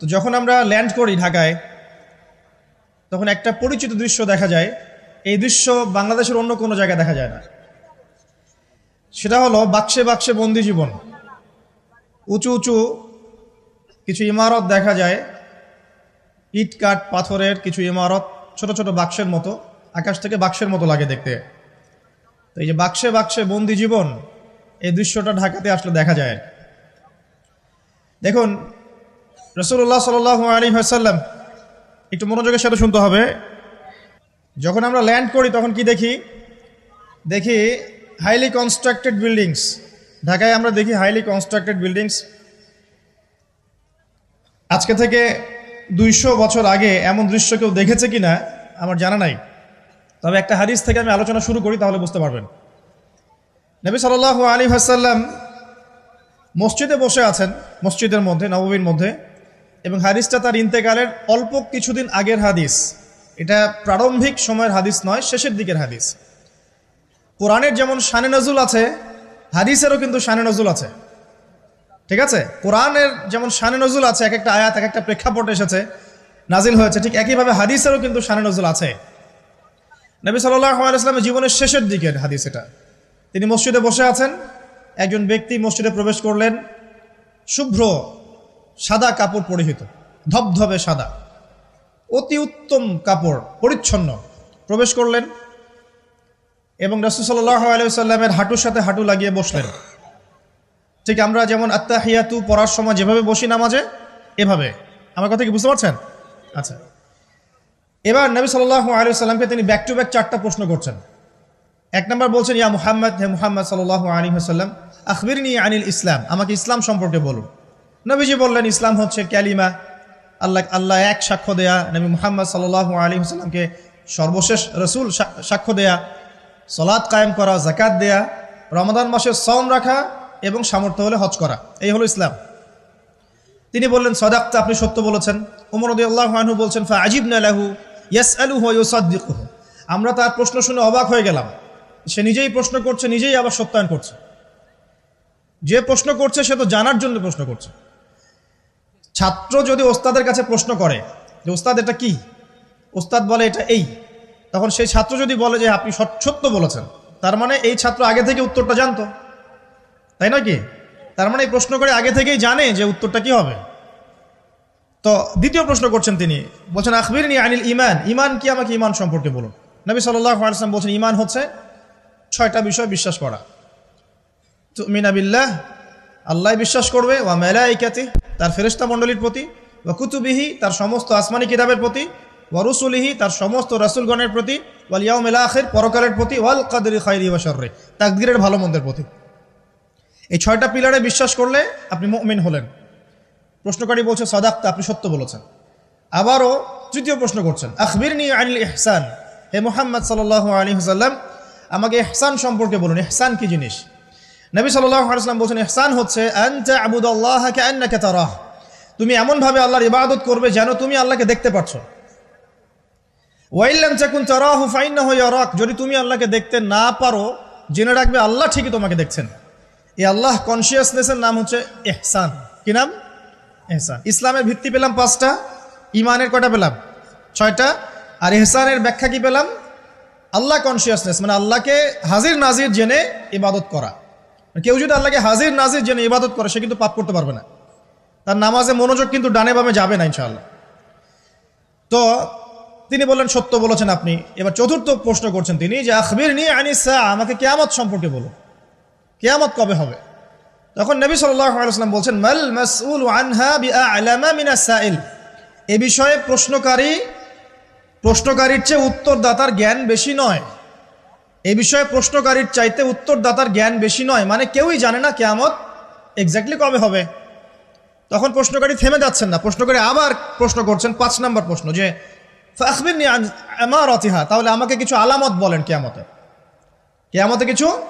তো যখন আমরা ল্যান্ড করি ঢাকায়, তখন একটা পরিচিত দৃশ্য দেখা যায়। এই দৃশ্য বাংলাদেশের অন্য কোনো জায়গায় দেখা যায় না। সেটা হলো বাক্সে বাক্সে বন্দি জীবন। উঁচু উঁচু কিছু ইমারত দেখা যায়। ইট কাঠ, পাথরের কিছু ইমারত, ছোট ছোট বাক্সের মতো, আকাশ থেকে বাক্সের মতো লাগে দেখতে। তো এই যে বাক্সে বাক্সে বন্দি জীবন, এই দৃশ্যটা ঢাকাতে আসলে দেখা যায়। দেখুন রসুল্লাহ সাল আলী হাসাল্লাম একটু মনোযোগের সাথে শুনতে হবে। যখন আমরা ল্যান্ড করি, তখন কি দেখি? দেখি হাইলি কনস্ট্রাক্টেড বিল্ডিংস ঢাকায় আমরা দেখি হাইলি কনস্ট্রাক্টেড বিল্ডিংস আজকে থেকে দুইশো বছর আগে এমন দৃশ্য কেউ দেখেছে কি না আমার জানা নাই। তবে একটা হাদিস থেকে আমি আলোচনা শুরু করি, তাহলে বুঝতে পারবেন। নবী সাল আলী হাসাল্লাম মসজিদে বসে আছেন, মসজিদের মধ্যে নবমীর মধ্যে। এবং হাদিসটা তার ইন্তেকালের অল্প কিছুদিন আগের হাদিস। এটা প্রারম্ভিক সময়ের হাদিস নয়, শেষের দিকের হাদিস। কোরআনের যেমন শানে নজুল আছে, হাদিসেরও কিন্তু শানে নজুল আছে। ঠিক আছে? কোরআনের যেমন শানে নজুল আছে, এক একটা আয়াত, এক একটা প্রেক্ষাপট এসেছে, নাজিল হয়েছে, ঠিক একইভাবে হাদিসেরও কিন্তু শানে নজুল আছে। নবী আলাইসলামের জীবনের শেষের দিকের হাদিস এটা। তিনি মসজিদে বসে আছেন, একজন ব্যক্তি মসজিদে প্রবেশ করলেন, শুভ্র সাদা কাপড় পরিহিত, ধবধবে সাদা। অতি উত্তম কাপড়, পরিচ্ছন্ন। প্রবেশ করলেন এবং রসুল সাল্লাহ আলাইসাল্লামের হাঁটুর সাথে হাঁটু লাগিয়ে বসলেন। ঠিক আমরা যেমন আত্মাহিয়াতু পড়ার সময় যেভাবে বসি নামাজে, এভাবে। আমার কথা কি বুঝতে পারছেন? আচ্ছা। এবার নবী সাল্লাহ আলু সাল্লামকে তিনি ব্যাক টু ব্যাক চারটা প্রশ্ন করছেন। এক নম্বর বলছেন, ইয়া মুহাম্মদ, হে মুহাম্মদ সাল্লাহ আলী হাসাল্লাম আখবিরনি আনিল ইসলাম। আমাকে ইসলাম সম্পর্কে বলুন। নবীজি বললেন, ইসলাম হচ্ছে ক্যালিমা। আল্লাহ আল্লাহ এক সাক্ষ্য দেয়া। নবী মুহাম্মদ সাল্লাহ আলী হাসাল্লামকে সর্বশেষ রসুল সাক্ষ্য দেয়া সলাদ কায়েম করা জাকাত দেয়া, রমাদান মাসে সম রাখা এবং সামর্থ্য হলে হজ করা। এই হলো ইসলাম। তিনি বললেন, সদাক্তা, আপনি সত্য বলেছেন। উমর আল্লাহ আনহু বলছেন ফা আজিব নালাহু ইয়াস আলু হসাদ্দিকুহ আমরা তার প্রশ্ন শুনে অবাক হয়ে গেলাম। সে নিজেই প্রশ্ন করছে, নিজেই আবার সত্যায়ন করছে। যে প্রশ্ন করছে, সে তো জানার জন্য প্রশ্ন করছে। ছাত্র যদি ওস্তাদের কাছে প্রশ্ন করে যে, ওস্তাদ, এটা কি? ওস্তাদ বলে, এটা এই। তখন সেই ছাত্র যদি বলে যে, আপনি সত্য বলেছেন। তার মানে এই ছাত্র আগে থেকে উত্তরটা জানতো। তাই না কি? তার মানে এই প্রশ্ন করে আগে থেকেই জানে যে, উত্তরটা কি হবে। তো দ্বিতীয় প্রশ্ন করছেন তিনি। বলছেন আখবির নি আনিল ইমান ইমান কি? আমাকে ইমান সম্পর্কে বলুন। নবী সাল্লাম বলছেন ইমান হচ্ছে ছয়টা বিষয় বিশ্বাস করা। তো মিনাবিল্লাহ আল্লাহ বিশ্বাস করবে, ওয়া মেলাইকাতি তার ফেরেস্তা মণ্ডলীর প্রতি, ওয়া কুতুবিহি তার সমস্ত আসমানি কিতাবের প্রতি, ওয়া রসুলিহি তার সমস্ত রাসুলগণের প্রতি, ওয়াল ইয়াউম আখির পরকালের প্রতি, ওয়াল কাদরি খাইরি ওয়া শর্রে, তাকদিরের ভালো মন্দের প্রতি। এই ছয়টা পিলারে বিশ্বাস করলে আপনি মুমিন হলেন। প্রশ্নকারী বলছে, সদাক্তা, আপনি সত্য বলেছেন। আবারও তৃতীয় প্রশ্ন করছেন আখবির নি আনিল ইহসান। হে মোহাম্মদ সাল আলী হাসাল্লাম আমাকে ইহসান সম্পর্কে বলুন। ইহসান কি জিনিস? নবী আলাইসলাম বলছেন, ইহসান হচ্ছে তারাহ। তুমি এমনভাবে আল্লাহর ইবাদত করবে যেন তুমি আল্লাহকে দেখতে পাচ্ছ ওয়াইল্লাম চাকুন তারাহু ফাইন্না হইয়ারাক যদি তুমি আল্লাহকে দেখতে না পারো, জেনে রাখবে আল্লাহ ঠিকই তোমাকে দেখছেন। এই আল্লাহ কনসিয়াসনেসের নাম হচ্ছে এহসান কি নাম? এহসান ইসলামের ভিত্তি পেলাম পাঁচটা, ইমানের কটা পেলাম? ছয়টা। আর এহসানের ব্যাখ্যা কি পেলাম? আল্লাহ কনসিয়াসনেস মানে আল্লাহকে হাজির নাজির জেনে ইবাদত করা। কেউ যদি আল্লাহকে হাজির নাজির যেন ইবাদত করে, সে কিন্তু পাপ করতে পারবে না। তার নামাজে মনোযোগ কিন্তু ডানে বামে যাবে না, ইনশাআল্লাহ। তো তিনি বললেন, সত্য বলেছেন আপনি। এবার চতুর্থ প্রশ্ন করছেন তিনি, যে আখবির নিয়ে আনিসা, আমাকে কেয়ামত সম্পর্কে বলুন কেয়ামত কবে হবে? তখন নবী সাল্লাম বলছেন, মাল মাসউল আনহা সাইল এ বিষয়ে প্রশ্নকারী, প্রশ্নকারীর চেয়ে উত্তরদাতার জ্ঞান বেশি নয়। এ বিষয়ে প্রশ্নকারীর চাইতে উত্তরদাতার জ্ঞান বেশি নয়। মানে কেউই জানে না কেয়ামত এক্স্যাক্টলি কবে হবে। তখন প্রশ্নকারী থেমে যাচ্ছেন না। প্রশ্নকারী আবার প্রশ্ন করছেন, পাঁচ নম্বর প্রশ্ন যে আখবির নি আমার অতিহা তাহলে আমাকে কিছু আলামত বলেন কেয়ামতে। কেয়ামতে কিছু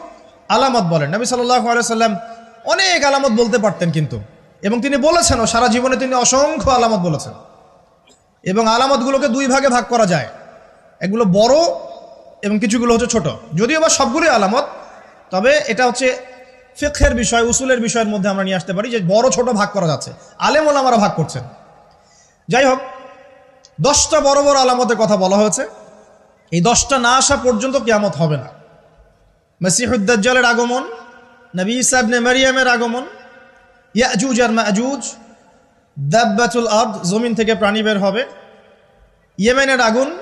আলামত বলেন। নবী সাল্লাহ সাল্লাম অনেক আলামত বলতে পারতেন কিন্তু। এবং তিনি বলেছেনও সারা জীবনে তিনি অসংখ্য আলামত বলেছেন। এবং আলামতগুলোকে দুই ভাগে ভাগ করা যায়। এগুলো বড় এবং কিছুগুলো হচ্ছে ছোট। যদিও বা সবগুলোই আলামত, তবে এটা হচ্ছে ফিখের বিষয়, উসুলের বিষয়ের মধ্যে আমরা নিয়ে আসতে পারি যে বড় ছোট ভাগ করা যাচ্ছে। আলেম আমরা ভাগ করছেন। যাই হোক, দশটা বড় বড় আলামতের কথা বলা হয়েছে। এই দশটা না আসা পর্যন্ত কেয়ামত হবে না। মসিহুদ্দাজ্জালের আগমন, নবী ইসাবনে মারিয়ামের আগমন, ইয়াজুজ আর মাজুজ, দাব্বাতুল আদ জমিন থেকে প্রাণী বের হবে, ইয়েমেনের আগুন,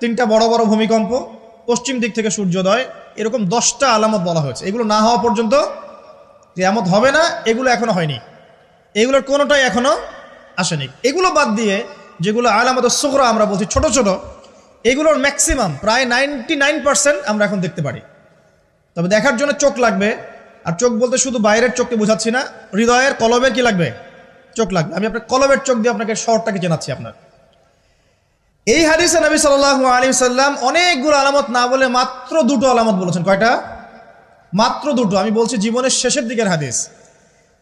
তিনটা বড় বড় ভূমিকম্প পশ্চিম দিক থেকে সূর্যোদয়, এরকম দশটা আলামত বলা হয়েছে। এগুলো না হওয়া পর্যন্ত কিয়ামত হবে না, এগুলো এখনও হয়নি। এগুলোর কোনোটাই এখনও আসেনি। এগুলো বাদ দিয়ে যেগুলো আলামত সুখরা আমরা বলছি ছোট ছোট, এগুলোর ম্যাক্সিমাম প্রায় নাইনটি আমরা এখন দেখতে পারি। তবে দেখার জন্য চোখ লাগবে, আর চোখ বলতে শুধু বাইরের চোখকে বোঝাচ্ছি না, হৃদয়ের কলবের কি লাগবে? চোখ লাগবে। আমি আপনার কলবের চোখ দিয়ে আপনাকে শহরটাকে চেনাচ্ছি আপনার। এই হাদিসে নবী সাল্লাহ আলী সাল্লাম অনেকগুলো আলামত না বলে মাত্র দুটো আলামত বলেছেন। কয়টা? মাত্র দুটো। আমি বলছি জীবনের শেষের দিকের হাদিস।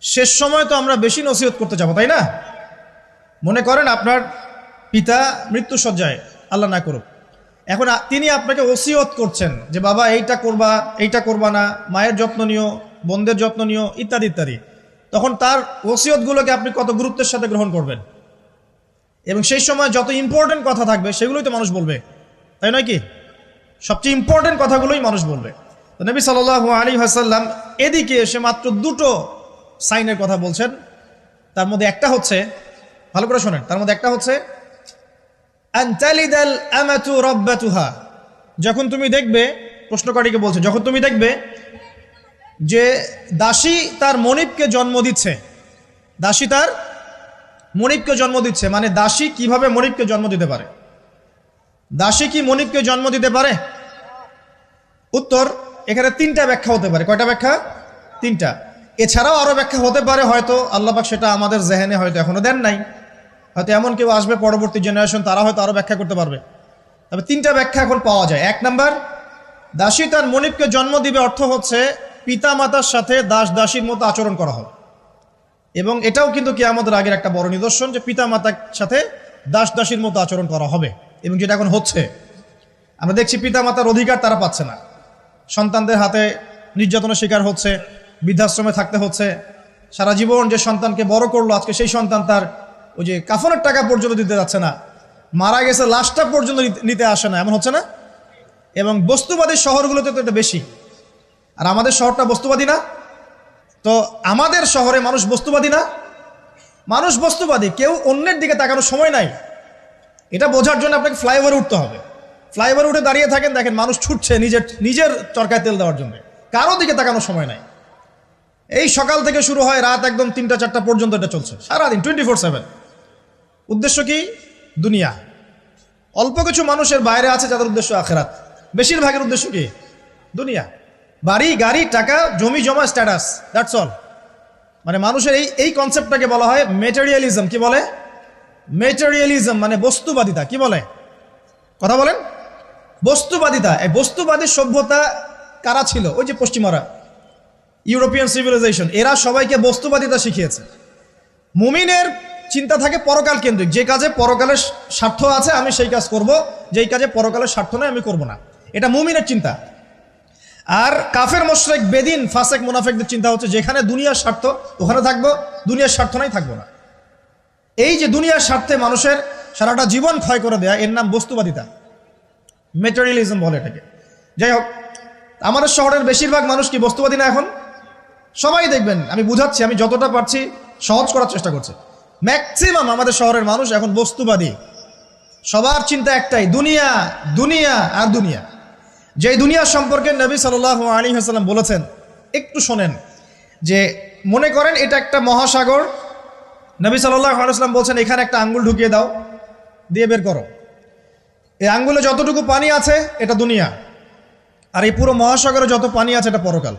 শেষ সময় তো আমরা বেশি নসিহত করতে যাব, তাই না? মনে করেন আপনার পিতা মৃত্যুসজ্জায় আল্লাহ না করুক। এখন তিনি আপনাকে ওসিয়ত করছেন যে, বাবা, এইটা করবা এইটা করবা না, মায়ের যত্ন নিও, বোনদের যত্ন নিও, ইত্যাদি ইত্যাদি। তখন তার ওসিয়তগুলোকে আপনি কত গুরুত্বের সাথে গ্রহণ করবেন? এবং সেই সময় যত ইম্পর্টেন্ট কথা থাকবে, সেগুলোই তো মানুষ বলবে। তাই নয় কি? সবচেয়ে ইম্পর্টেন্ট কথাগুলোই মানুষ বলবে। তো নবী সাল আলী হাসাল্লাম এদিকে এসে মাত্র দুটো সাইনের কথা বলছেন। তার মধ্যে একটা হচ্ছে, ভালো করে শোনেন, তার মধ্যে একটা হচ্ছে যখন তুমি দেখবে প্রশ্নকারীকে বলছে, যখন তুমি দেখবে যে দাসী তার মনিবকে জন্ম দিচ্ছে, দাসী তার মনিবকে জন্ম দিচ্ছে মানে দাসী কীভাবে মনিবকে জন্ম দিতে পারে? দাসী কি মনিবকে জন্ম দিতে পারে? উত্তর, এখানে তিনটা ব্যাখ্যা হতে পারে। কয়টা ব্যাখ্যা? তিনটা। এছাড়াও আরও ব্যাখ্যা হতে পারে, হয়তো আল্লাপাক সেটা আমাদের জেহেনে হয়তো এখনও দেন নাই। হয়তো এমন কেউ আসবে পরবর্তী জেনারেশন তারা হয়তো আরও ব্যাখ্যা করতে পারবে। তবে তিনটা ব্যাখ্যা এখন পাওয়া যায়। এক নাম্বার, দাসী তার মনিবকে জন্ম দিবে অর্থ হচ্ছে পিতা মাতার সাথে দাস দাসীর মতো আচরণ করা হবে এবং এটাও কিন্তু কিয়ামতের আগের একটা বড় নিদর্শন যে পিতা মাতার সাথে দাস দাসীর মতো আচরণ করা হবে এবং যেটা এখন হচ্ছে। আমরা দেখছি পিতা মাতার অধিকার তারা পাচ্ছে না। সন্তানদের হাতে নির্যাতনের শিকার হচ্ছে, বৃদ্ধাশ্রমে থাকতে হচ্ছে। সারা জীবন যে সন্তানকে বড় করল, আজকে সেই সন্তান তার ওই যে কাফনের টাকা পর্যন্ত দিতে যাচ্ছে না। মারা গেছে, লাশটা পর্যন্ত নিতে- নিতে আসে না, এমন হচ্ছে না? এবং বস্তুবাদী শহরগুলোতে তো এটা বেশি। আর আমাদের শহরটা বস্তুবাদী না? তো আমাদের শহরে মানুষ বস্তুবাদী না? মানুষ বস্তুবাদী, কেউ অন্যের দিকে তাকানোর সময় নাই। এটা বোঝার জন্য আপনাকে ফ্লাইওভারে উঠতে হবে। ফ্লাইওভারে উঠে দাঁড়িয়ে থাকেন, দেখেন মানুষ ছুটছে নিজের নিজের চরকায় তেল দেওয়ার জন্য। কারও দিকে তাকানোর সময় নাই। এই সকাল থেকে শুরু হয় রাত একদম তিনটা, চারটা পর্যন্ত এটা চলছে, সারাদিন টোয়েন্টি ফোর সেভেন উদ্দেশ্য কি? দুনিয়া। অল্প কিছু মানুষের বাইরে আছে যাদের উদ্দেশ্য আখেরাত। বেশিরভাগের উদ্দেশ্য কি? দুনিয়া। বাড়ি, গাড়ি, টাকা, জমি, জমা স্ট্যাটাস দ্যাটস অল মানে মানুষের এই এই কনসেপ্টটাকে বলা হয় মেটেরিয়ালিজম কি বলে? মেটেরিয়ালিজম মানে বস্তুবাদিতা, কি বলে? কথা বলেন। বস্তুবাদিতা, এই বস্তুবাদী সভ্যতা কারা ছিল? ওই যে পশ্চিমারা ইউরোপিয়ান সিভিলাইজেশন এরা সবাইকে বস্তুবাদিতা শিখিয়েছে। মুমিনের চিন্তা থাকে পরকাল কেন্দ্রিক, যে কাজে পরকালের স্বার্থ আছে, আমি সেই কাজ করব, যেই কাজে পরকালের স্বার্থ নয় আমি করব না। এটা মুমিনের চিন্তা। আর কাফের মোশরেক বেদিন, ফাসেক, মুনাফেকদের চিন্তা হচ্ছে যেখানে দুনিয়ার স্বার্থ, ওখানে থাকব, দুনিয়ার স্বার্থ নাই, থাকব না। এই যে দুনিয়ার স্বার্থে মানুষের সারাটা জীবন ক্ষয় করে দেয়া, এর নাম বস্তুবাদিতা। মেটেরিয়ালিজম বলে এটাকে। যাই হোক, আমাদের শহরের বেশিরভাগ মানুষ কি বস্তুবাদী না এখন? সবাই দেখবেন, আমি বুঝাচ্ছি, আমি যতটা পারছি সহজ করার চেষ্টা করছি। ম্যাক্সিমাম আমাদের শহরের মানুষ এখন বস্তুবাদী। সবার চিন্তা একটাই, দুনিয়া দুনিয়া আর দুনিয়া। যে দুনিয়া সম্পর্কে নবী সাল আলী হাসাল্লাম বলেছেন, একটু শোনেন, যে মনে করেন এটা একটা মহাসাগর। নবী সাল্লাহ আলাইসাল্লাম বলছেন, এখানে একটা আঙ্গুল ঢুকিয়ে দাও, দিয়ে বের করো। এই আঙ্গুলে যতটুকু পানি আছে, এটা দুনিয়া। আর এই পুরো মহাসাগরে যত পানি আছে, এটা পরকাল।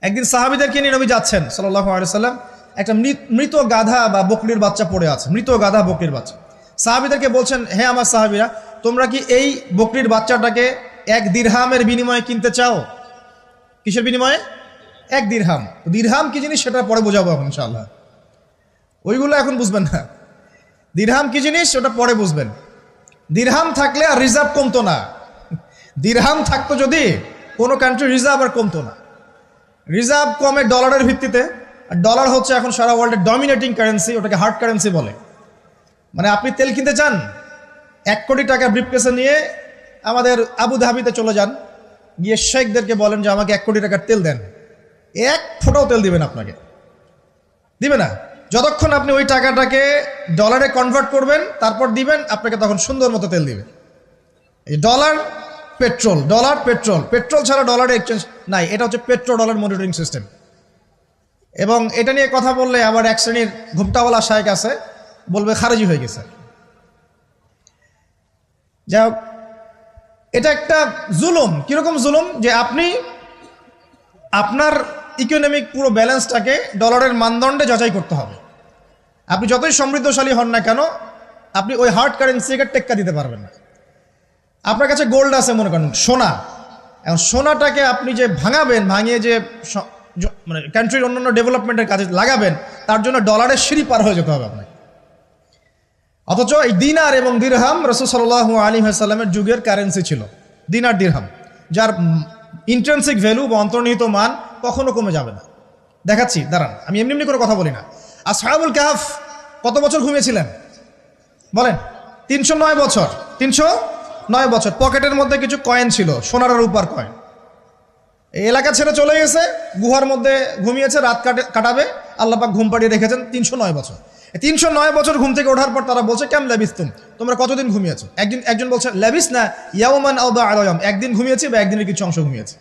একদিন সাহাবিদেরকে নিয়ে নবী যাচ্ছেন? সাল্লাহ আলাইসাল্লাম একটা মৃত- গাধা বা বকরির বাচ্চা পড়ে আছে, মৃত গাধা বকরির বাচ্চা। সাহাবিদেরকে বলছেন, হে আমার সাহাবিরা, তোমরা কি এই বকরির বাচ্চাটাকে এক দিরহামের বিনিময়ে কিনতে চাও? কিসের বিনিময়ে? এক দিরহাম। দিরহাম কি জিনিস? সেটা পরে বোঝাবো এখন ইনশাআল্লাহ। ওইগুলো এখন বুঝবেন না। দিরহাম কি জিনিস? ওটা পরে বুঝবেন। দিরহাম থাকলে আর রিজার্ভ কমতো না। দিরহাম থাকতো যদি, কোনো কান্ট্রি রিজার্ভ আর কমতো না। রিজার্ভ কমে ডলারের ভিত্তিতে, আর ডলার হচ্ছে এখন সারা ওয়ার্ল্ডের ডমিনেটিং কারেন্সি ওটাকে হার্ড কারেন্সি বলে। মানে আপনি তেল কিনতে চান, এক কোটি টাকা ব্রিফকেসে নিয়ে আমাদের আবু ধাবিতে চলে যান। গিয়ে শেখদেরকে বলেন যে, আমাকে এক কোটি টাকার তেল দেন। এক ফোঁটাও তেল দিবেন আপনাকে। দিবে না। যতক্ষণ আপনি ওই টাকাটাকে ডলারে কনভার্ট করবেন, তারপর দিবেন, আপনাকে তখন সুন্দর মতো তেল দিবে। এই dollar petrol dollar petrol petrol ছাড়া ডলারে এক্সচেঞ্জ নাই। এটা হচ্ছে পেট্রো ডলার মনিটরিং সিস্টেম এবং এটা নিয়ে কথা বললে আবার এক শ্রেণির ঘুমটাওয়ালা শায়েক আছে, বলবে, খারেজি হয়ে গেছে। যাই হোক এটা একটা জুলুম। কীরকম জুলুম? যে আপনি আপনার ইকোনমিক পুরো ব্যালেন্সটাকে ডলারের মানদণ্ডে যাচাই করতে হবে। আপনি যতই সমৃদ্ধশালী হন না কেন, আপনি ওই হার্ড কারেন্সিকে টেক্কা দিতে পারবেন না। আপনার কাছে গোল্ড আছে মনে করেন, সোনা। এখন সোনাটাকে আপনি যে ভাঙাবেন, ভাঙিয়ে যে মানে কান্ট্রির অন্যান্য ডেভেলপমেন্টের কাজে লাগাবেন, তার জন্য ডলারের সিঁড়ি পার হয়ে যেতে হবে আপনাকে। অথচ এই দিনার এবং দিরহাম রসুল সাল্লাহ আলী সাল্লামের যুগের কারেন্সি ছিল, দিনার দিরহাম, যার ইন্ট্রেন্সিক ভ্যালু বা অন্তর্নিহিত মান কখনো কমে যাবে না। দেখাচ্ছি, দাঁড়ান, আমি এমনি এমনি করে কথা বলি না। আর সাহাবুল কাহাফ কত বছর ঘুমিয়েছিলেন? বলেন, তিনশো নয় বছর, তিনশো নয় বছর। পকেটের মধ্যে কিছু কয়েন ছিল, সোনার রূপার কয়েন এই এলাকা ছেড়ে চলে গেছে, গুহার মধ্যে ঘুমিয়েছে, রাত কাটে কাটাবে আল্লাপাক ঘুম পাড়িয়ে রেখেছেন তিনশো নয় বছর। তিনশো নয় বছর ঘুম থেকে ওঠার পর তারা বলছে কেম ল্যাবিস তুম? তোমরা কতদিন ঘুমিয়েছো? একদিন, একজন বলছে, ল্যাবিস না, ইয়াউমান আউদা আলয়াম। একদিন ঘুমিয়েছি বা একদিনের কিছু অংশ ঘুমিয়েছি।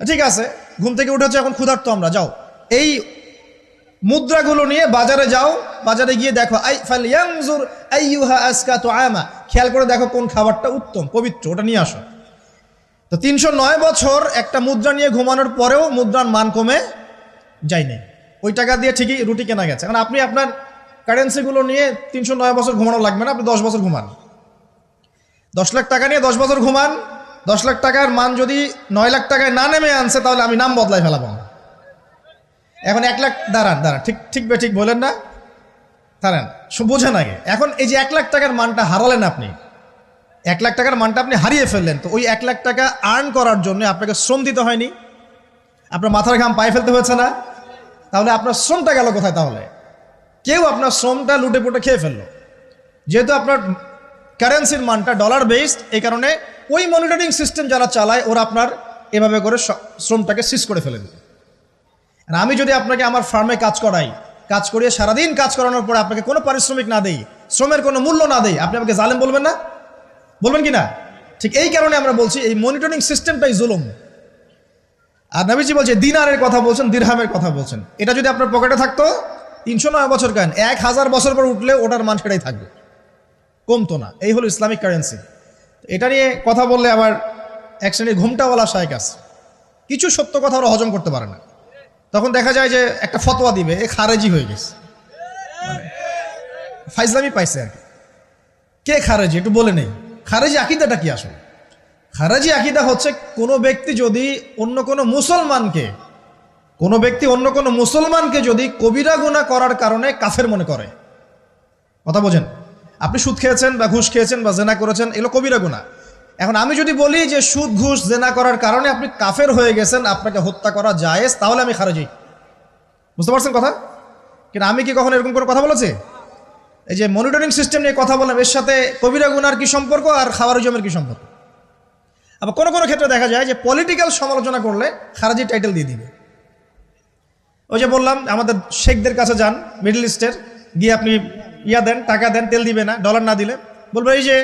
ঠিক আছে, ঘুম থেকে উঠেছে, এখন ক্ষুধার্ত আমরা, যাও। এই মুদ্রাগুলো নিয়ে বাজারে যাও, বাজারে গিয়ে দেখো, আই, ফাল ইয়ানজুর আইয়ুহা আসকা তো আমা খেয়াল করে দেখো কোন খাবারটা উত্তম, পবিত্র, ওটা নিয়ে আসো। তো তিনশো নয় বছর একটা মুদ্রা নিয়ে ঘুমানোর পরেও মুদ্রার মান কমে যায়নি ওই টাকা দিয়ে ঠিকই রুটি কেনা গেছে। এখন আপনি আপনার কারেন্সিগুলো নিয়ে তিনশো নয় বছর ঘুমানো লাগবে না, আপনি দশ বছর ঘুমান। দশ লাখ টাকা নিয়ে দশ বছর ঘুমান, দশ লাখ টাকার মান যদি নয় লাখ টাকায় না নেমে আনছে, তাহলে আমি নাম বদলাই ফেলাবো। এখন এক লাখ, দাঁড়ান দাঁড়ান, ঠিক ঠিক বে, ঠিক বলেন না। দাঁড়ান বোঝেন আগে। এখন এই যে এক লাখ টাকার মানটা হারালেন আপনি, এক লাখ টাকার মানটা আপনি হারিয়ে ফেললেন, তো ওই এক লাখ টাকা আর্ন করার জন্য আপনাকে শ্রম দিতে হয়নি। আপনার মাথার ঘাম পায়ে ফেলতে হয়েছে না। তাহলে আপনার শ্রমটা গেল কোথায় তাহলে? কেউ আপনার শ্রমটা লুটে পুটে খেয়ে ফেলল। যেহেতু আপনার কারেন্সির মানটা ডলার বেসড এই কারণে ওই মনিটরিং সিস্টেম যারা চালায়, ওরা আপনার এভাবে করে শ্রমটাকে সিজ করে ফেলে দেবে। আর আমি যদি আপনাকে আমার ফার্মে কাজ করাই, কাজ করিয়ে সারাদিন কাজ করানোর পরে আপনাকে কোনো পারিশ্রমিক না দেই, শ্রমের কোনো মূল্য না দেই, আপনি আমাকে জালেম বলবেন না? বলবেন কি না ঠিক এই কারণে আমরা বলছি এই মনিটরিং সিস্টেমটাই জুলুম। আর নবীজি বলছে, দিনারের কথা বলছেন, দিরহামের কথা বলছেন। এটা যদি আপনার পকেটে থাকতো তিনশো নয় বছর কেন এক হাজার বছর পর উঠলে ওটার মান সেটাই থাকবে। কমতো না, এই হলো ইসলামিক কারেন্সি এটা নিয়ে কথা বললে আবার এক শ্রেণির ঘুমটাওয়ালা শায়ক আছে। কিছু সত্য কথা ওরা হজম করতে পারে না। তখন দেখা যায় যে একটা ফতোয়া দিবে, এ খারেজি হয়ে গেছে। মানে ফাইজলামি পাইছে আর কে খারেজি? একটু বলে নেই। খারেজি আকিদাটা কি আসলে? খারাজি আকিদা হচ্ছে কোনো ব্যক্তি যদি অন্য কোনো মুসলমানকে কোনো ব্যক্তি অন্য কোনো মুসলমানকে যদি কবিরা গুণা করার কারণে কাফের মনে করে। কথা বোঝেন? আপনি সুদ খেয়েছেন বা ঘুষ খেয়েছেন বা জেনা করেছেন, এগুলো কবিরা গুণা এখন আমি যদি বলি যে সুদ, ঘুষ, জেনা করার কারণে আপনি কাফের হয়ে গেছেন, আপনাকে হত্যা করা জায়েজ, তাহলে আমি খারাজি। বুঝতে পারছেন কথা? কিন্তু আমি কি কখনো এরকম করে কথা বলেছি? এই যে মনিটরিং সিস্টেম নিয়ে কথা বললাম, এর সাথে কবিরা গুনার কি সম্পর্ক আর খাওয়ারিজমের কি সম্পর্ক? আবার কোনো কোনো ক্ষেত্রে দেখা যায় যে পলিটিক্যাল সমালোচনা করলে খারাজি টাইটেল দিয়ে দিবে। ওই যে বললাম, আমাদের শেখদের কাছে যান মিডল ইস্টের গিয়ে আপনি ইয়া দেন, টাকা দেন, তেল দিবে না ডলার না দিলে। বলব, এই যে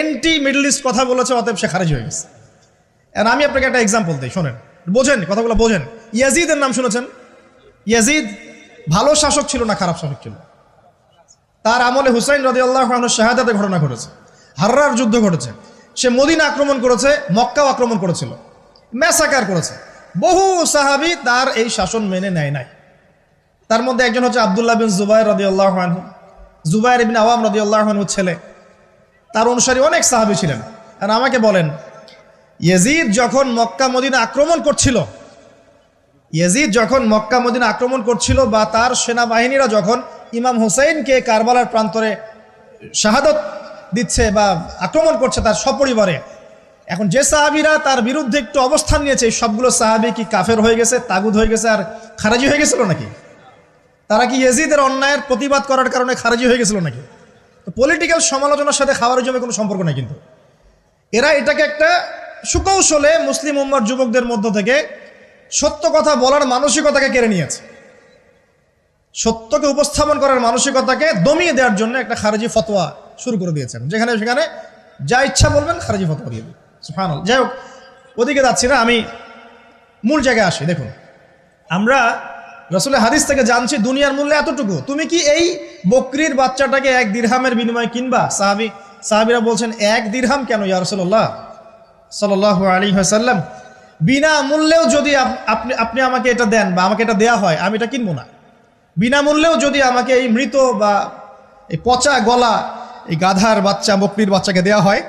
এন্টি মিডল ইস্ট কথা বলেছে, অতএব সে খারিজ হয়ে গেছে। আর আমি আপনাকে একটা এক্সাম্পল দিই, শোনেন। বোঝেন, কথাগুলো বোঝেন। ইয়াজিদের নাম শুনেছেন? ইয়াজিদ ভালো শাসক ছিল না, খারাপ শাসক ছিল? তার আমলে হুসাইন রদি আল্লাহ শাহাদাতের ঘটনা ঘটেছে, হার্রার যুদ্ধ ঘটেছে। সে মদিনা আক্রমণ করেছে, মক্কাও আক্রমণ করেছিল। ম্যাসাকার করেছে। বহু সাহাবি তার এই শাসন মেনে নেয় নাই। তার মধ্যে একজন হচ্ছে আবদুল্লাহ বিন জুবাইর রদি আল্লাহ জুবাইর বিন আওয়াম রদি আল্লাহনুর ছেলে। তার অনুসারী অনেক সাহাবি ছিলেন। আর আমাকে বলেন, ইয়েজিদ যখন মক্কা মদিনা আক্রমণ করছিল, ইয়েজিদ যখন মক্কা মদিনা আক্রমণ করছিল বা তার সেনাবাহিনীরা যখন ইমাম হুসাইনকে কারবালার প্রান্তরে শাহাদত দিচ্ছে বা আক্রমণ করছে তার সপরিবারে এখন যে সাহাবিরা তার বিরুদ্ধে একটু অবস্থান নিয়েছে সবগুলো সাহাবি কি কাফের হয়ে গেছে, তাগুদ হয়ে গেছে, আর খারাজি হয়ে গেছিল নাকি? তারা কি ইয়েজিদের অন্যায়ের প্রতিবাদ করার কারণে খারাজি হয়ে গেছিল নাকি? তো পলিটিক্যাল সমালোচনার সাথে খাবারের জন্য কোনো সম্পর্ক নেই কিন্তু। এরা এটাকে একটা সুকৌশলে মুসলিম উম্মার যুবকদের মধ্য থেকে সত্য কথা বলার মানসিকতাকে কেড়ে নিয়েছে। সত্যকে উপস্থাপন করার মানসিকতাকে দমিয়ে দেওয়ার জন্য একটা খারেজি ফতোয়া শুরু করে দিয়েছেন। যেখানে সেখানে যা ইচ্ছা বলবেন, খারেজি ফতোয়া দিয়ে সুবহানাল্লাহ। যাই হোক ওদিকে যাচ্ছি না, আমি মূল জায়গায় আসি, দেখুন। আমরা রসুলের হাদিস থেকে জানছি দুনিয়ার মূল্য এতটুকু। তুমি কি এই বকরির বাচ্চাটাকে এক দিরহামের বিনিময়ে কিনবা? সাহাবি, সাহাবিরা বলছেন, এক দিরহাম কেন ইয়া রসুল্লাহ সাল্লাহ আলী হাসাল্লাম বিনা মূল্যেও যদি আপনি আপনি আমাকে এটা দেন বা আমাকে এটা দেয়া হয়, আমি এটা কিনবো না। বিনামূল্যেও যদি আমাকে এই মৃত বা এই পচা গলা, এই গাধার বাচ্চা, বকরির বাচ্চাকে দেয়া হয়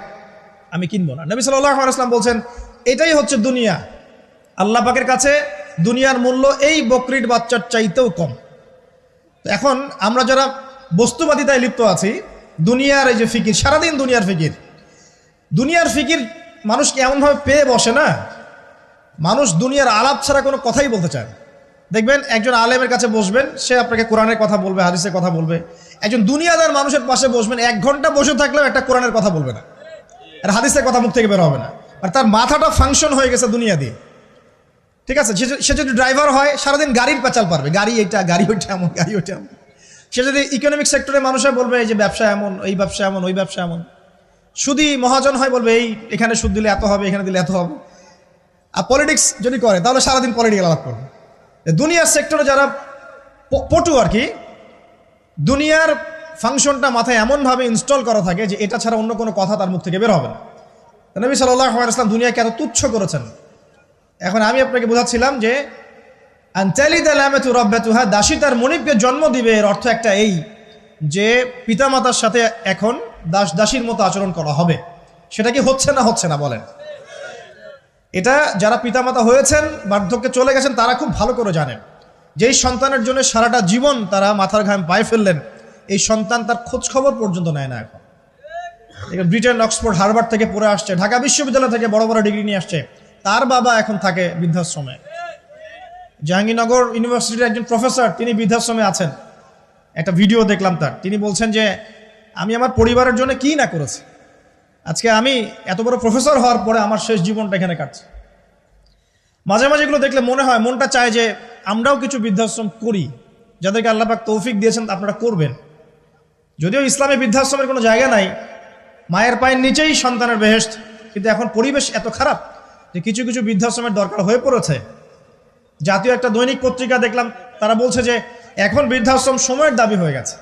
আমি কিনবো না। নবী সাল্লাহ বলছেন, এটাই হচ্ছে দুনিয়া। আল্লাহ পাকের কাছে দুনিয়ার মূল্য এই বকরির বাচ্চার চাইতেও কম। এখন আমরা যারা বস্তুবাদিতায় লিপ্ত আছি, দুনিয়ার এই যে ফিকির, সারাদিন দুনিয়ার ফিকির দুনিয়ার ফিকির মানুষকে এমনভাবে পেয়ে বসে না? মানুষ দুনিয়ার আলাপ ছাড়া কোনো কথাই বলতে চায়। দেখবেন, একজন আলেমের কাছে বসবেন, সে আপনাকে কোরআনের কথা বলবে, হাদিসের কথা বলবে। একজন দুনিয়াদার মানুষের পাশে বসবেন, এক ঘণ্টা বসে থাকলেও একটা কোরআনের কথা বলবে না। আর হাদিসের কথা মুখ থেকে বের হবে না। আর তার মাথাটা ফাংশন হয়ে গেছে দুনিয়া দিয়ে। ঠিক আছে? সে যদি- ড্রাইভার হয়, সারাদিন গাড়ির পেঁচাল পারবে। গাড়ি এটা, গাড়ি ওইটা এমন, গাড়ি ওইটা এমন। সে যদি ইকোনমিক সেক্টরে মানুষে বলবে, এই যে ব্যবসা এমন, এই ব্যবসা এমন, ওই ব্যবসা এমন। সুদি মহাজন হয়, বলবে, এই, এখানে সুদ দিলে এত হবে, এখানে দিলে এত হবে। আর পলিটিক্স যদি করে, তাহলে সারাদিন পলিটিক্যাল আলাপ করবে। দুনিয়ার সেক্টরে যারা পটু আর কি, দুনিয়ার ফাংশনটা মাথায় এমনভাবে ইনস্টল করা থাকে যে এটা ছাড়া অন্য কোনো কথা তার মুখ থেকে বের হবে না। নবী সাল্লাহ ইসলাম দুনিয়াকে এত তুচ্ছ করেছেন। এখন আমি আপনাকে বোঝাচ্ছিলাম যে রব্বাতুহা দাসী তার মনিবকে জন্ম দিবে এর অর্থ একটা এই যে পিতামাতার সাথে এখন দাস দাসীর মতো আচরণ করা হবে। সেটা কি হচ্ছে না হচ্ছে না বলেন। এটা যারা পিতামাতা হয়েছেন, বার্ধক্যে চলে গেছেন, তারা খুব ভালো করে জানেন। যেই সন্তানের জন্য সারাটা জীবন তারা মাথার ঘাম পায়ে ফেললেন এই সন্তান তার খোঁজ খবর পর্যন্ত নেয় না এখন। ব্রিটেন, অক্সফোর্ড, হার্ভার্ড থেকে পড়ে আসছে, ঢাকা বিশ্ববিদ্যালয় থেকে বড় বড় ডিগ্রি নিয়ে আসছে। তার বাবা এখন থাকে বৃদ্ধাশ্রমে। জাহাঙ্গীরনগর ইউনিভার্সিটির একজন প্রফেসর, তিনি বৃদ্ধাশ্রমে আছেন। একটা ভিডিও দেখলাম তার। তিনি বলছেন যে, আমি আমার পরিবারের জন্য কি না করেছি? আজকে আমি এত বড় প্রফেসর হওয়ার পরে আমার শেষ জীবনটা এখানে কাটছে। মাঝে মাঝে এগুলো দেখলে মনে হয়, মনটা চায় যে, আমরাও কিছু বৃদ্ধাশ্রম করি। যাদেরকে আল্লাপাক তৌফিক দিয়েছেন, আপনারা করবেন। যদিও ইসলামে বৃদ্ধাশ্রমের কোনো জায়গা নাই, মায়ের পায়ের নিচেই সন্তানের বেহেস্ট কিন্তু এখন পরিবেশ এত খারাপ যে কিছু কিছু বৃদ্ধাশ্রমের দরকার হয়ে পড়েছে। জাতীয় একটা দৈনিক পত্রিকা দেখলাম, তারা বলছে যে এখন বৃদ্ধাশ্রম সময়ের দাবি হয়ে গেছে।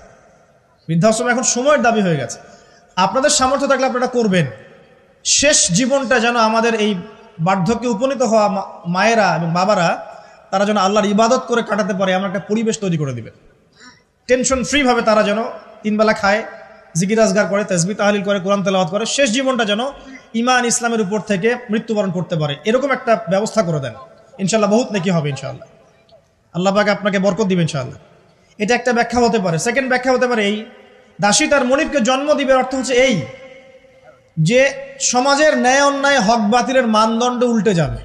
বৃদ্ধাশ্রম এখন সময়ের দাবি হয়ে গেছে। আপনাদের সামর্থ্য থাকলে আপনারা করবেন। শেষ জীবনটা যেন আমাদের এই বার্ধক্যে উপনীত হওয়া মায়েরা এবং বাবারা, তারা যেন আল্লাহর ইবাদত করে কাটাতে পারে, এমন একটা পরিবেশ তৈরি করে দিবেন। টেনশন ফ্রিভাবে তারা যেন তিনবেলা খায়, জিকির আজগার করে তসবি তাহলিল করে, কোরআন তেলাওয়াত করে, শেষ জীবনটা যেন ইমান ইসলামের উপর থেকে মৃত্যুবরণ করতে পারে। এরকম একটা ব্যবস্থা করে দেন। ইনশাল্লাহ বহুত নাকি হবে ইনশাল্লাহ আল্লাহ পাকে আপনাকে বরকত দিবেন ইনশাআল্লাহ। এটা একটা ব্যাখ্যা হতে পারে। সেকেন্ড ব্যাখ্যা হতে পারে এই, দাসী তার মনিবকে জন্ম দিবে অর্থ হচ্ছে এই, যে সমাজের ন্যায় অন্যায় হক বাতিলের মানদণ্ড উল্টে যাবে।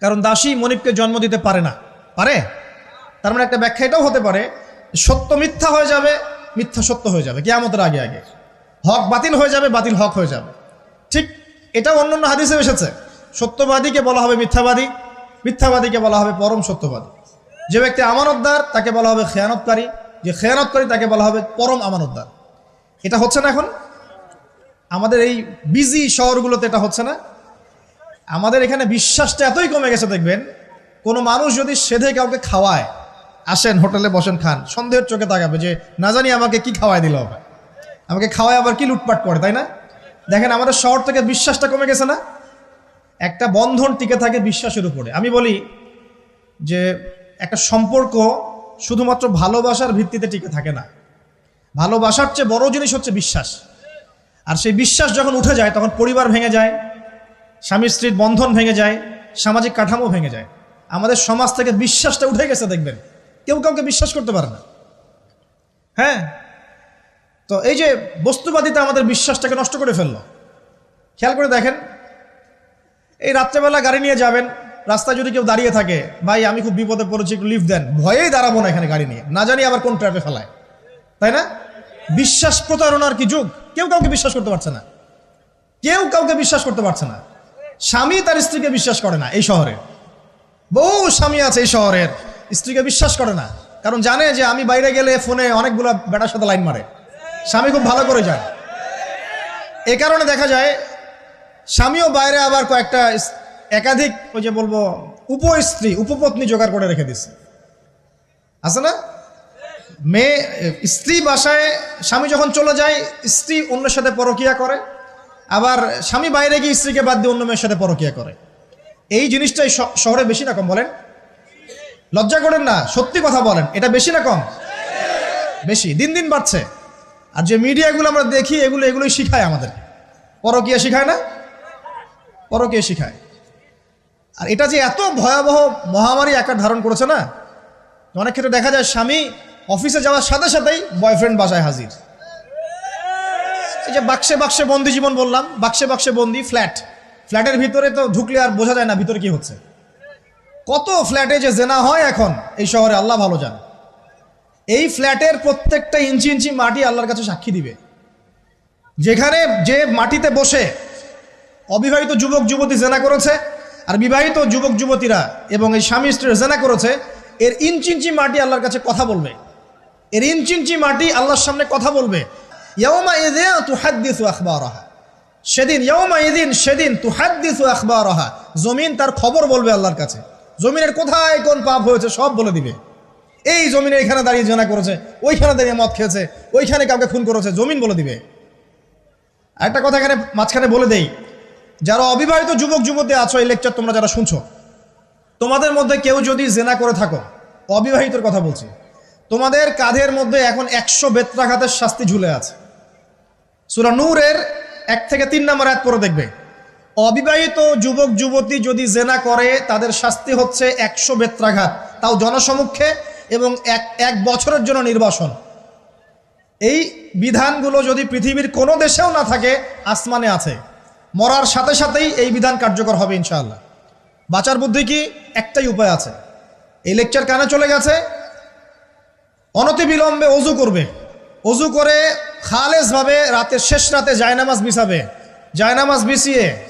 কারণ দাসী মনিবকে জন্ম দিতে পারে না। পারে? তার মানে একটা ব্যাখ্যা এটাও হতে পারে, সত্য মিথ্যা হয়ে যাবে মিথ্যা সত্য হয়ে যাবে, কেয়ামতের আগে আগে। হক বাতিল হয়ে যাবে, বাতিল হক হয়ে যাবে। ঠিক এটাও অন্য অন্য হাদিসে এসেছে। সত্যবাদীকে বলা হবে মিথ্যাবাদী, মিথ্যাবাদীকে বলা হবে পরম সত্যবাদী। যে ব্যক্তি আমানতদার, তাকে বলা হবে খেয়ানতকারী। যে খেয়ানতকারী, তাকে বলা হবে পরম আমানতদার। এটা হচ্ছে না এখন? আমাদের এই বিজি শহরগুলোতে এটা হচ্ছে না? আমাদের এখানে বিশ্বাসটা এতই কমে গেছে, দেখবেন। কোনো মানুষ যদি সেধে কাউকে খাওয়ায় আসেন, হোটেলে বসেন, খান। সন্দেহের চোখে তাকাবে যে, না জানি আমাকে কি খাওয়ায় দিল। হবে আমাকে খাওয়ায় আবার কি লুটপাট করে, তাই না? দেখেন, আমাদের শহর থেকে বিশ্বাসটা কমে গেছে না? একটা বন্ধন টিকে থাকে বিশ্বাসের উপরে। আমি বলি যে, একটা সম্পর্ক শুধুমাত্র ভালোবাসার ভিত্তিতে টিকে থাকে না। ভালোবাসার চেয়ে বড় জিনিস হচ্ছে বিশ্বাস। আর সেই বিশ্বাস যখন উঠে যায়, তখন পরিবার ভেঙে যায় স্বামী স্ত্রীর বন্ধন ভেঙে যায়, সামাজিক কাঠামো ভেঙে যায়। আমাদের সমাজ থেকে বিশ্বাসটা উঠে গেছে, দেখবেন। কেউ কাউকে বিশ্বাস করতে পারে না। হ্যাঁ? তো এই যে বস্তুবাদিতা আমাদের বিশ্বাসটাকে নষ্ট করে ফেলল। খেয়াল করে দেখেন, এই রাত্রেবেলা গাড়ি নিয়ে যাবেন, রাস্তায় যদি কেউ দাঁড়িয়ে থাকে, ভাই, আমি খুব বিপদে পড়েছি, একটু লিফট দেন। ভয়েই দাঁড়াবো না এখানে গাড়ি নিয়ে। না জানি আবার কোন ট্র্যাপে ফেলায়। তাই না? বিশ্বাস প্রতারণার কি যুগ? কেউ কাউকে বিশ্বাস করতে পারছে না। কেউ কাউকে বিশ্বাস করতে পারছে না। স্বামী তার স্ত্রীকে বিশ্বাস করে না এই শহরে। বহু স্বামী আছে এই শহরের। স্ত্রীকে বিশ্বাস করে না। কারণ জানে যে আমি বাইরে গেলে ফোনে অনেকগুলো বেটার সাথে লাইন মারে। স্বামী খুব ভালো করে যায় এ কারণে দেখা যায়, স্বামীও বাইরে আবার কয়েকটা একাধিক ওই যে বলব উপ স্ত্রী উপপত্নী জোগাড় করে রেখে দিচ্ছে আছে না? মেয়ে, স্ত্রী বাসায় স্বামী যখন চলে যায়, স্ত্রী অন্যের সাথে পরকিয়া করে। আবার স্বামী বাইরে গিয়ে স্ত্রীকে বাদ দিয়ে অন্য মেয়ের সাথে পরকিয়া করে। এই জিনিসটাই শহরে বেশি না, কম বলেন। লজ্জা করেন না, সত্যি কথা বলেন। এটা বেশি না কম? বেশি। দিন দিন বাড়ছে। আর যে মিডিয়াগুলো আমরা দেখি, এগুলো, এগুলোই শিখায় আমাদের। পরকিয়া শিখায় না? পরকিয়া শিখায়। আর এটা যে এত ভয়াবহ মহামারী আকার ধারণ করেছে না? অনেক ক্ষেত্রে দেখা যায় স্বামী অফিসে যাওয়ার সাথে সাথেই বয়ফ্রেন্ড বাসায় হাজির। এই যে বাক্সে বাক্সে বন্দি জীবন বললাম, বাক্সে বাক্সে বন্দি ফ্ল্যাট ফ্ল্যাটের ভিতরে তো ঢুকলে আর বোঝা যায় না ভিতরে কি হচ্ছে। কত ফ্ল্যাটে যে জেনা হয় এখন, এই শহরে আল্লাহ ভালো জানে। এই ফ্ল্যাটের প্রত্যেকটা ইঞ্চি ইঞ্চি মাটি আল্লাহর কাছে সাক্ষী দিবে। যেখানে যে মাটিতে বসে অবিবাহিত যুবক যুবতী জেনা করেছে আর বিবাহিত যুবক যুবতীরা এবং এই স্বামী স্ত্রীর জেনা করেছে, এর ইঞ্চি ইঞ্চি মাটি আল্লাহর কাছে কথা বলবে। এর ইঞ্চি ইঞ্চি মাটি আল্লাহর সামনে কথা বলবে। ইয়াউমা ইযা তুহাদ্দিসু আখবারাহা। সেদিন, ইয়াউমা ইদিন সেদিন তুহাদ্দিসু আখবারাহা। জমিন তার খবর বলবে আল্লাহর কাছে। জমিনের কোথায় কোন পাপ হয়েছে সব বলে দিবে। এই জমিনে এখানে দাঁড়িয়ে জেনা করেছে, ওইখানে দাঁড়িয়ে মদ খেয়েছে, ওইখানে কাউকে খুন করেছে, জমিন বলে দিবে। একটা কথা এখানে মাঝখানে বলে দেই, যারা অবিবাহিত যুবক যুবতী আছো এই লেকচার তোমরা যারা শুনছো, তোমাদের মধ্যে কেউ যদি জেনা করে থাকো, অবিবাহিতর কথা বলছি, তোমাদের কাঁধের মধ্যে এখন একশো বেত্রাঘাতের শাস্তি ঝুলে আছে। সুরা নূরের এক থেকে তিন নম্বর এক পরে দেখবে। অবিবাহিত যুবক, যুবতী যদি জেনা করে, তাদের শাস্তি হচ্ছে একশো বেত্রাঘাত। তাও জনসমক্ষে এবং এক এক বছরের জন্য নির্বাসন। এই বিধানগুলো যদি পৃথিবীর কোনো দেশেও না থাকে, আসমানে আছে। মরার সাথে সাথেই এই বিধান কার্যকর হবে ইনশাআল্লাহ। বাঁচার বুদ্ধি কি? একটাই উপায় আছে। এই লেকচার কানে চলে গেছে। অনতিবিলম্বে অজু করবে। অজু করে খালেজভাবে রাতের শেষ রাতে জায়নামাজ বিছাবে। জায়নামাজ বিছিয়ে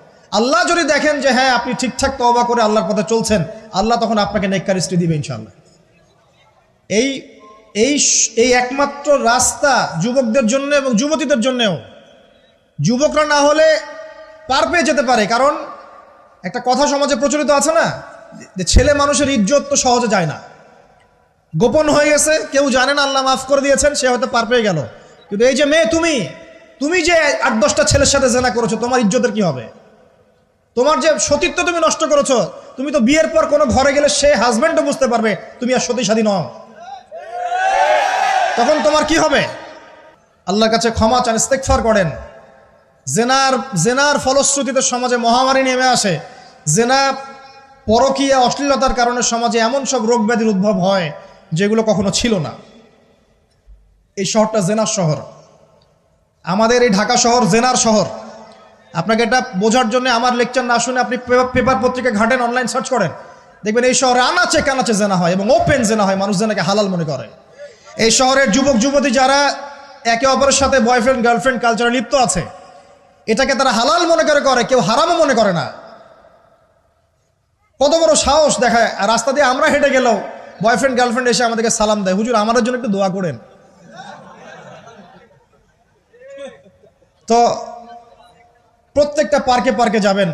আল্লাহ যদি দেখেন যে হ্যাঁ আপনি ঠিকঠাক তবা করে আল্লাহর পথে চলছেন, আল্লাহ তখন আপনাকে নেককার স্ত্রী দিবে ইনশাল্লাহ এই এই এই একমাত্র রাস্তা যুবকদের জন্য এবং যুবতীদের জন্যেও। যুবকরা না হলে পার পেয়ে যেতে পারে, কারণ একটা কথা সমাজে প্রচলিত আছে না, যে ছেলে মানুষের ইজ্জত তো সহজে যায় না। গোপন হয়ে গেছে, কেউ জানে না আল্লাহ মাফ করে দিয়েছেন, সে হয়তো পার পেয়ে গেল। কিন্তু এই যে মেয়ে, তুমি তুমি যে আট দশটা ছেলের সাথে জেনা করেছ, তোমার ইজ্জতের কি হবে? তোমার যে সতীত্ব তুমি নষ্ট করেছ, তুমি তো বিয়ের পর কোনো ঘরে গেলে সে হাজবেন্ডও বুঝতে পারবে তুমি আর সতী স্বাধীন নও। তখন তোমার কি হবে? আল্লাহর কাছে ক্ষমা চান ইস্তেকফার করেন। জেনার জেনার ফলশ্রুতিতে সমাজে মহামারী নেমে আসে। জেনা পরকীয়া অশ্লীলতার কারণে সমাজে এমন সব রোগ ব্যাধির উদ্ভব হয়, যেগুলো কখনো ছিল না। এই শহরটা জেনার শহর। আমাদের এই ঢাকা শহর জেনার শহর। আপনাকে এটা বোঝার জন্য আমার লেকচার না শুনে আপনি পেপার- পত্রিকা ঘাটেন অনলাইন সার্চ করেন। দেখবেন এই শহরে আনাচে কানাচে জেনা হয় এবং ওপেন জেনা হয়, মানুষ জেনাকে হালাল মনে করে। এই শহরের যুবক, যুবতী যারা একে অপরের সাথে বয়ফ্রেন্ড গার্লফ্রেন্ড কালচারে লিপ্ত আছে, এটাকে তারা হালাল মনে করে করে, কেউ হারামও মনে করে না। কত বড় সাহস দেখায় রাস্তা দিয়ে আমরা হেঁটে গেলেও বয়ফ্রেন্ড গার্লফ্রেন্ড এসে আমাদেরকে সালাম দেয়। হুজুর, আমাদের জন্য একটু দোয়া করেন। তো প্রত্যেকটা পার্কে পার্কে যাবেন।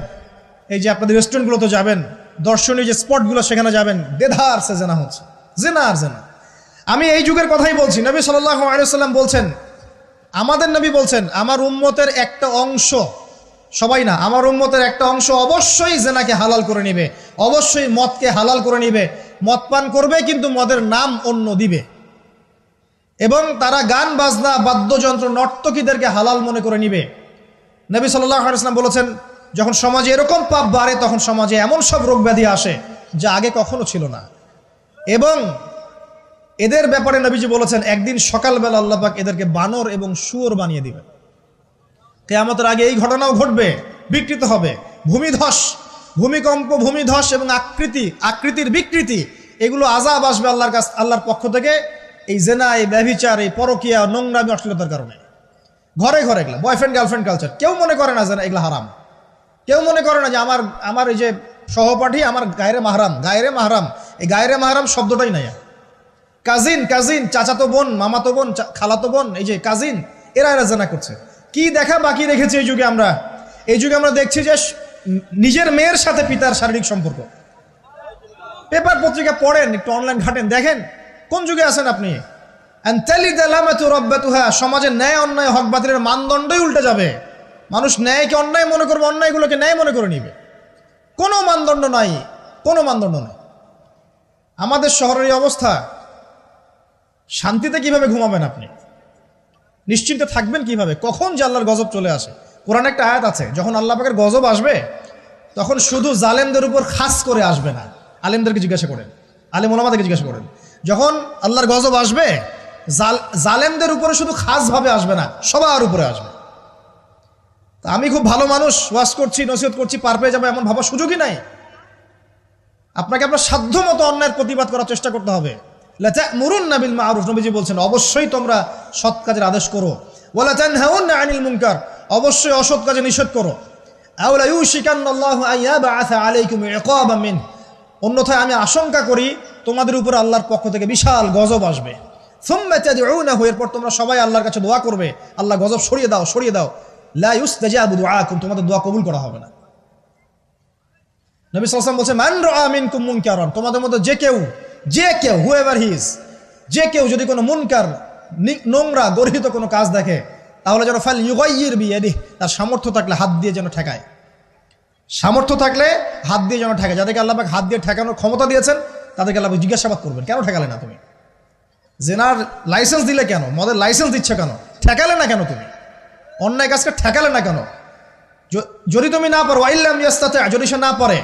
এই যে আপনাদের রেস্টুরেন্টগুলোতে যাবেন, দর্শনীয় যে স্পটগুলো, সেখানে যাবেন। দেধার সে জেনা হচ্ছে। জেনা আর জেনা। আমি এই যুগের কথাই বলছি। নবী সাল্লাহ আলিয়াল্লাম বলছেন, আমাদের নবী বলছেন, আমার উম্মতের একটা অংশ সবাই না, আমার উম্মতের একটা অংশ অবশ্যই জেনাকে হালাল করে নিবে। অবশ্যই মদকে হালাল করে নিবে। মদ পান করবে, কিন্তু মদের নাম অন্য দিবে। এবং তারা গান, বাজনা, বাদ্যযন্ত্র, নর্তকীদেরকে হালাল মনে করে নিবে। নবী সাল্লাম বলেছেন, যখন সমাজে এরকম পাপ বাড়ে, তখন সমাজে এমন সব রোগ ব্যাধি আসে যা আগে কখনো ছিল না। এবং এদের ব্যাপারে নবীজি বলেছেন, একদিন সকালবেলা আল্লাহ পাক এদেরকে বানর এবং শুয়োর বানিয়ে দিবেন। কেয়ামতের আগে এই ঘটনাও ঘটবে, বিকৃত হবে। ভূমিধস, ভূমিকম্প, ভূমিধস এবং আকৃতি, আকৃতির বিকৃতি, এগুলো আজাব আসবে আল্লাহর কাছ, আল্লাহর পক্ষ থেকে এই জেনা, এই ব্যভিচার, এই পরকিয়া, নোংরামি, অশ্লীলতার কারণে। ঘরে ঘরে এগুলো বয়ফ্রেন্ড গার্লফ্রেন্ড কালচার কেউ মনে করে না যে না, এগুলো হারাম। কেউ মনে করে না যে আমার আমার এই যে সহপাঠী আমার গায়রে মাহারাম গায়রে মাহারাম এই গায়রে মাহারাম শব্দটাই নাই কাজিন কাজিন চাচাতো বোন মামাতো বোন খালাতো বোন এই যে কাজিন এরা এরা জানা করছে। কি দেখা বাকি রেখেছি এই যুগে আমরা? এই যুগে আমরা দেখছি যে নিজের মেয়ের সাথে পিতার শারীরিক সম্পর্ক। পেপার পত্রিকা পড়েন একটু অনলাইন ঘাটেন দেখেন কোন যুগে আছেন আপনি? সমাজে ন্যায়, অন্যায় হক বাতিলের মানদণ্ডই উল্টে যাবে। মানুষ ন্যায়কে অন্যায় মনে করবে, অন্যায়গুলোকে ন্যায় মনে করে নিবে। কোনো মানদণ্ড নাই, কোনো মানদণ্ড নাই। আমাদের শহরের এই অবস্থা, শান্তিতে কীভাবে ঘুমাবেন আপনি? নিশ্চিন্তে থাকবেন কীভাবে? কখন যে আল্লাহর গজব চলে আসে? কোরআন একটা আয়াত আছে, যখন আল্লাহ পাকের গজব আসবে, তখন শুধু জালেমদের উপর খাস করে আসবে না। আলেমদেরকে জিজ্ঞাসা করেন, আলেম ওলামাদেরকে জিজ্ঞাসা করেন, যখন আল্লাহর গজব আসবে জালেমদের উপরে শুধু খাসভাবে আসবে না, সবার উপরে আসবে। তা আমি খুব ভালো মানুষ, ওয়াজ করছি, নসিহত করছি, পার পেয়ে যাব, এমন ভাবার সুযোগই নাই। আপনাকে আপনার সাধ্য মতো অন্যায়ের প্রতিবাদ করার চেষ্টা করতে হবে। মুরুন নাবিল মারুফ, নবীজি বলছেন, অবশ্যই তোমরা সৎ কাজের আদেশ করো। ওয়ালা তানহাউন্না আনিল মুনকার, অবশ্যই অসৎ কাজে নিষেধ করো। অন্যথায় আমি আশঙ্কা করি, তোমাদের উপর আল্লাহর পক্ষ থেকে বিশাল গজব আসবে। এরপর তোমরা সবাই আল্লাহর কাছে দোয়া করবে। আল্লাহ গজব সরিয়ে দাও সরিয়ে দাও। লা ইউস্তাজাবু দুআকুম, তোমাদের দোয়া কবুল করা হবে না। নবী সাল্লাম বলছে, মান রা মিনকুম মুনকারান তোমাদের মধ্যে যে কেউ যে কেউ হুএভার হিজ যে কেউ যদি কোনো মুনকার নোংরা, গর্হিত কোনো কাজ দেখে, তাহলে যেন ফাল ইউগাইয়ির বিয়াদি তার সামর্থ্য থাকলে হাত দিয়ে যেন ঠেকায়। সামর্থ্য থাকলে হাত দিয়ে যেন ঠেকায়। যাদেরকে আল্লাহ হাত দিয়ে ঠেকানোর ক্ষমতা দিয়েছেন, তাদেরকে আল্লাহ জিজ্ঞাসাবাদ করবেন, কেন ঠেকালে না তুমি? জেনার লাইসেন্স দিলে কেন? মদের লাইসেন্স দিচ্ছে কেন? ঠেকালে না কেন তুমি? অন্যায় কাজকে ঠেকালে না কেন? যদি তুমি না পারো আইল্লাম ইয়াস্তাতে যদি সে না পারে,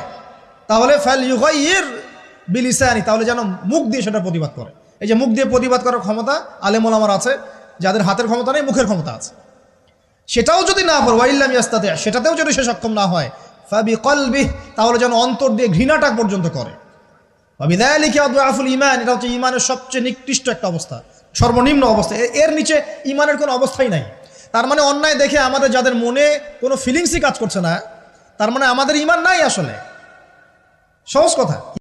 তাহলে ফ্যাল ইউগাইয়ের বিলিসানি, তাহলে যেন মুখ দিয়ে সেটা প্রতিবাদ করে। এই যে মুখ দিয়ে প্রতিবাদ করার ক্ষমতা আলেমুল আমার আছে, যাদের হাতের ক্ষমতা নেই, মুখের ক্ষমতা আছে। সেটাও যদি না পারো, ওয়াইল্লাম ইয়াস্তাতে সেটাতেও যদি সে সক্ষম না হয় ফাবি কলবি তাহলে যেন অন্তর দিয়ে ঘৃণাটা পর্যন্ত করে। বিদায়ালিকে আফুল ইমান এটা হচ্ছে ইমানের সবচেয়ে নিকৃষ্ট একটা অবস্থা, সর্বনিম্ন অবস্থা। এর নিচে ইমানের কোনো অবস্থাই নাই। তার মানে অন্যায় দেখে আমাদের যাদের মনে কোনো ফিলিংসই কাজ করছে না, তার মানে আমাদের ইমান নাই আসলে। সহজ কথা।